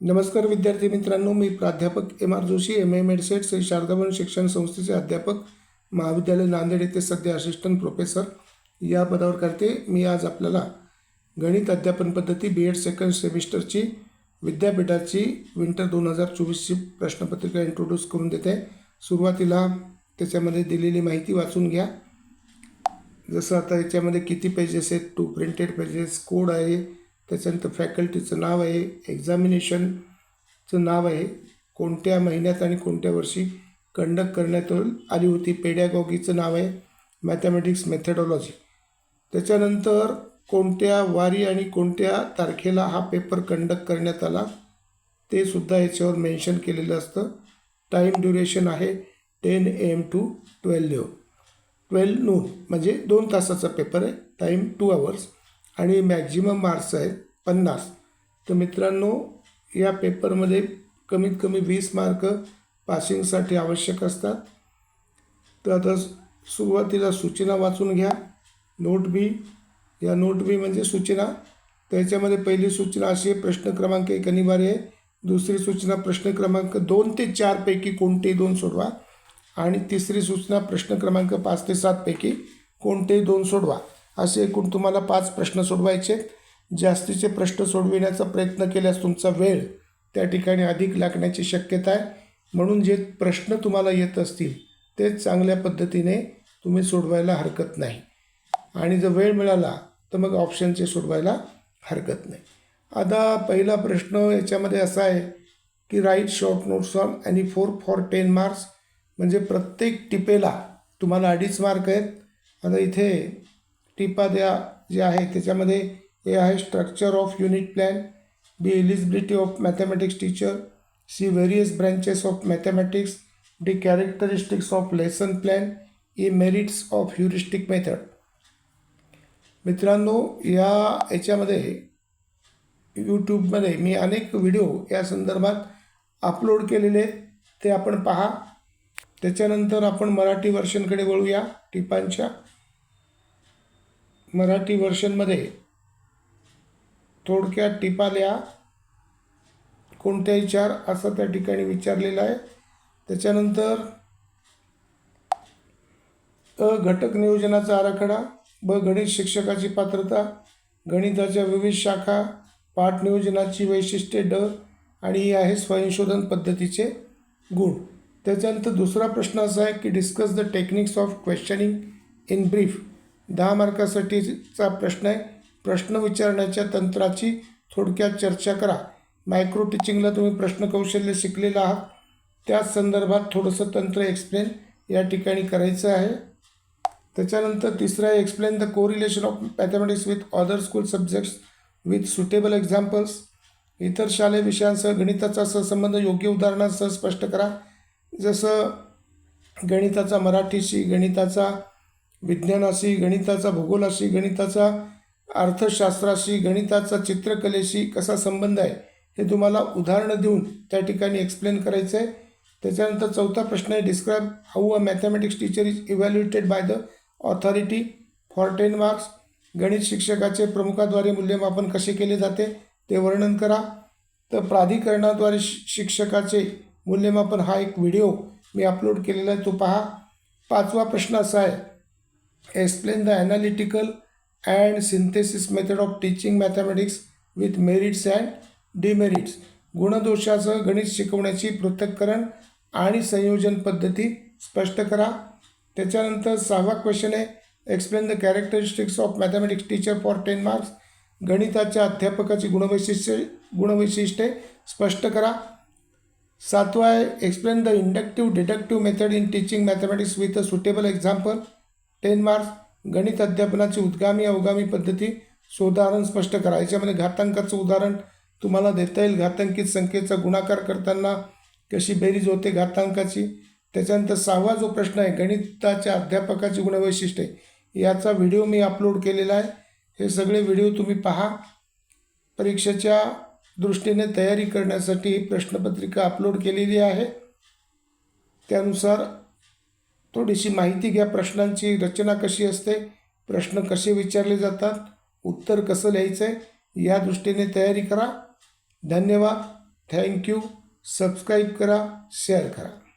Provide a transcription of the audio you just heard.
नमस्कार विद्यार्थी मित्रांनो मी प्राध्यापक M R Joshi M A MEd SET Shri Sharadabhavan शिक्षण संस्थेचे अध्यापक महाविद्यालय नांदेड येथे सध्या असिस्टंट प्रोफेसर या पदावर करते मी आज आपल्याला गणित अध्यापन पद्धती बी एड सेकंड सेमिस्टरची विद्यापीठाची विंटर दोन हजार चोवीसची प्रश्नपत्रिका इंट्रोड्यूस करून देते. सुरुवातीला त्याच्यामध्ये दिलेली माहिती वाचून घ्या. जसं आता याच्यामध्ये किती पेजेस आहेत टू प्रिंटेड पेजेस कोड आहे त्याच्यानंतर फॅकल्टीचं नाव आहे एक्झामिनेशनचं नाव आहे. कोणत्या महिन्यात आणि कोणत्या वर्षी कंडक्ट करण्यात आली होती पेडॅगॉगीचं नाव आहे मॅथमॅटिक्स मेथडॉलॉजी त्याच्यानंतर कोणत्या वारी आणि कोणत्या तारखेला हा पेपर कंडक्ट करण्यात आला ते सुद्धा याच्यावर मेन्शन केलेलं असतं. टाईम ड्युरेशन आहे ten AM to twelve twelve noon म्हणजे दोन तासाचा पेपर आहे टाईम टू आवर्स आणि मॅक्झिमम मार्क्स आहेत पन्नास. तर मित्रांनो या पेपरमध्ये कमीत कमी वीस मार्क पासिंगसाठी आवश्यक असतात. तर आता सुरुवातीला सूचना वाचून घ्या. Note B. या नोट बी म्हणजे सूचना. त्याच्यामध्ये पहिली सूचना अशी आहे प्रश्न क्रमांक एक अनिवार्य आहे. दुसरी सूचना प्रश्न क्रमांक दोन ते चारपैकी कोणतेही दोन सोडवा. आणि तिसरी सूचना प्रश्न क्रमांक पाच ते सातपैकी कोणतेही दोन सोडवा. असे एकूण तुम्हाला पाच प्रश्न सोडवायचे आहेत. जास्तीचे प्रश्न सोडविण्याचा प्रयत्न केल्यास तुमचा वेळ त्या ठिकाणी अधिक लागण्याची शक्यता आहे. म्हणून जे प्रश्न तुम्हाला येत असतील ते चांगल्या पद्धतीने तुम्ही सोडवायला हरकत नाही. आणि जर वेळ मिळाला तर मग ऑप्शनचे सोडवायला हरकत नाही. आता पहिला प्रश्न याच्यामध्ये असा आहे की राईट शॉर्ट नोट्स ऑन आणि फोर फॉर टेन मार्क्स म्हणजे प्रत्येक टिपेला तुम्हाला अडीच मार्क आहेत. आता इथे टिपा द्या जे आहे त्याच्यामध्ये ए आहे structure of unit plan B eligibility of mathematics teacher C various branches of mathematics D characteristics of lesson plan E merits of heuristic method मित्रांनो या याच्यामध्ये यूट्यूबमध्ये मी अनेक व्हिडिओ या संदर्भात अपलोड केलेले ते आपण पहा. त्याच्यानंतर आपण मराठी वर्षनकडे वळूया. टिपांच्या. मराठी वर्षनमध्ये थोडक्यात टिपा लिहा कोणत्याही चार असं त्या ठिकाणी विचारलेलं आहे. त्याच्यानंतर अ घटक नियोजनाचा आराखडा ब गणित शिक्षकाची पात्रता गणिताच्या विविध शाखा पाठ नियोजनाची वैशिष्ट्ये ड आणि ही आहे स्वयंशोधन पद्धतीचे गुण. त्याच्यानंतर दुसरा प्रश्न असा आहे की discuss the techniques of questioning in brief दहा मार्कासाठीचा प्रश्न आहे. प्रश्न विचारण्याच्या तंत्राची थोडक्यात चर्चा करा. मायक्रो टीचिंगला तुम्ही प्रश्न कौशल्य शिकलेलं आहात. त्याच संदर्भात थोडंसं तंत्र एक्सप्लेन या ठिकाणी करायचं आहे. त्याच्यानंतर तिसरं आहे explain the correlation of mathematics with other school subjects with suitable examples इतर शालेय विषयांसह गणिताचा सहसंबंध योग्य उदाहरणांसह स्पष्ट करा. जसं गणिताचा मराठीशी गणिताचा विज्ञानाशी गणिताचा भूगोलाशी गणिताचा अर्थशास्त्राशी गणिताचा चित्रकलेशी कसा संबंध आहे हे तुम्हाला उदाहरणं देऊन त्या ठिकाणी एक्सप्लेन करायचं आहे त्याच्यानंतर चौथा प्रश्न आहे describe how a mathematics teacher is evaluated by the authority for ten marks गणित शिक्षकाचे प्रमुखाद्वारे मूल्यमापन कसे केले जाते ते वर्णन करा. तर प्राधिकरणाद्वारे शि शिक्षकाचे मूल्यमापन हा एक व्हिडिओ मी अपलोड केलेला आहे तो पहा. पाचवा प्रश्न असा आहे explain the analytical and synthesis method of teaching mathematics with merits and demerits गुणदोषासह गणित शिकवण्याची पृथक्करण आणि संयोजन पद्धती स्पष्ट करा. त्याच्यानंतर सहावा क्वेश्चन आहे explain the characteristics of mathematics teacher for ten marks गणिताच्या अध्यापकाची गुणवैशिष्ट्य गुणवैशिष्ट्ये स्पष्ट करा. सातवा आहे explain the inductive deductive method in teaching mathematics with a suitable example ten marks गणित अध्यापनाची उद्गामी अवगामी पद्धती शोधारण स्पष्ट करा. याच्यामध्ये घातांकाचं उदाहरण तुम्हाला देता येईल. घातांकित संख्येचा गुणाकार करताना कशी बेरीज होते घातांकाची? त्याच्यानंतर सहावा जो प्रश्न आहे गणिताच्या अध्यापकाची गुणवैशिष्ट्ये. याचा व्हिडिओ मी अपलोड केलेला आहे. हे सगळे व्हिडिओ तुम्ही पहा. परीक्षेच्या दृष्टीने तयारी करण्यासाठी ही प्रश्नपत्रिका अपलोड केलेली आहे. त्यानुसार थोडीशी माहिती घ्या प्रश्नांची रचना कशी असते प्रश्न कसे विचारले जातात उत्तर कसं लिहायचं आहे या दृष्टीने तयारी करा. धन्यवाद. थँक्यू सबस्क्राईब करा शेअर करा.